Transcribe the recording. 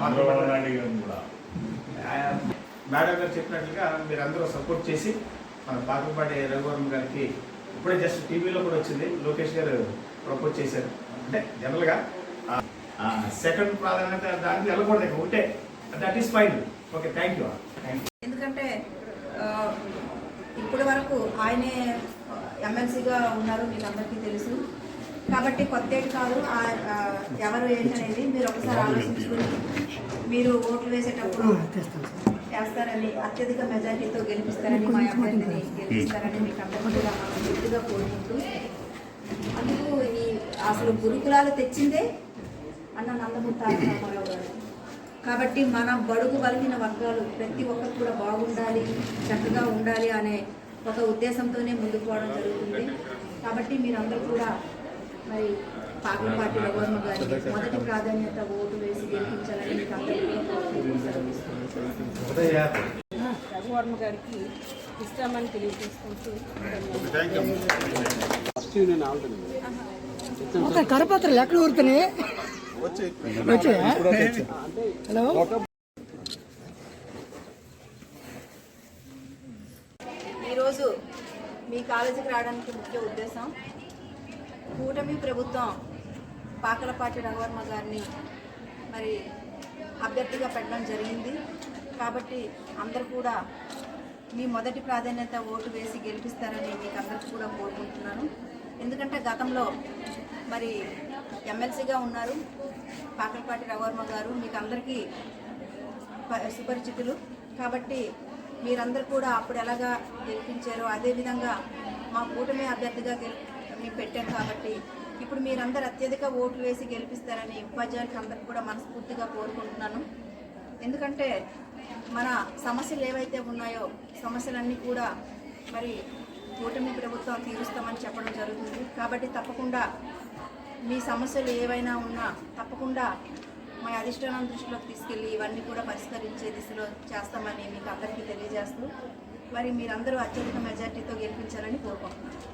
చంద్రబాబు కూడా. మేడం గారు చెప్పినట్లుగా మీరందరూ సపోర్ట్ చేసి మన పాకపాటి రఘువరం గారికి ఇప్పుడే జస్ట్ టీవీలో కూడా వచ్చింది. లోకేష్ గారు ప్రపోజ్ చేశారు. అంటే జనరల్గా సెకండ్ ప్రాధాన్యత దానికి వెళ్ళకూడదు ఇక ఉంటే that is fine okay thank you ఎందుకంటే ఇప్పటి వరకు ఆయనే ఎమ్మెల్సీగా ఉన్నారు మీకు అందరికీ తెలుసు. కాబట్టి కొత్త ఏం కాదు ఎవరు ఏంటనేది మీరు ఒకసారి ఆలోచించుకుని మీరు ఓట్లు వేసేటప్పుడు వేస్తారని అత్యధిక మెజార్టీతో గెలిపిస్తారని మా అభ్యర్థిని గెలిపిస్తారని మీకు మనం గట్టిగా కోరుకుంటూ అందుకు ఈ అసలు గురుకులాలు తెచ్చిందే అన్న నందమూరి తారక రామారావు గారు. కాబట్టి మన బడుగు బలిగిన వర్గాలు ప్రతి ఒక్కరు కూడా బాగుండాలి చక్కగా ఉండాలి అనే ఒక ఉద్దేశంతోనే ముందుకు పోవడం జరుగుతుంది. కాబట్టి మీరందరూ కూడా మరి పార్టీ రఘువర్మ గారికి మొదటి ప్రాధాన్యత ఓటు వేసి గెలిపించాలని. రఘువర్మ గారికి ఇష్టమని తెలియజేసుకుంటూ కరపత్రాలు ఎక్కడ ఊరుతున్నాయి? హలో? ఈరోజు మీ కాలేజీకి రావడానికి ముఖ్య ఉద్దేశం కూటమి ప్రభుత్వం పాకలపాటి రఘువర్మ గారిని మరి అభ్యర్థిగా పెట్టడం జరిగింది. కాబట్టి అందరూ కూడా మీ మొదటి ప్రాధాన్యత ఓటు వేసి గెలిపిస్తారని మీకు అందరికీ కూడా కోరుకుంటున్నాను. ఎందుకంటే గతంలో మరి ఎమ్మెల్సీగా ఉన్నారు పాకలపాటి రఘువర్మ గారు. మీకు అందరికీ సుపరిచితులు. కాబట్టి మీరందరూ కూడా అప్పుడు ఎలాగా గెలిపించారో అదేవిధంగా మా కూటమి అభ్యర్థిగా గెలి మేము పెట్టాం కాబట్టి ఇప్పుడు మీరందరూ అత్యధిక ఓట్లు వేసి గెలిపిస్తారని ఉపాధ్యాయులకి అందరికీ కూడా మనస్ఫూర్తిగా కోరుకుంటున్నాను. ఎందుకంటే మన సమస్యలు ఏవైతే ఉన్నాయో సమస్యలన్నీ కూడా మరి కూటమి ప్రభుత్వం తీరుస్తామని చెప్పడం జరుగుతుంది. కాబట్టి తప్పకుండా మీ సమస్యలు ఏవైనా ఉన్నా తప్పకుండా మా అధిష్టానం దృష్టిలోకి తీసుకెళ్ళి ఇవన్నీ కూడా పరిష్కరించే దిశలో చేస్తామని మీకు అందరికీ తెలియజేస్తూ మరి మీరందరూ అత్యధిక మెజార్టీతో గెలిపించాలని కోరుకుంటున్నాను.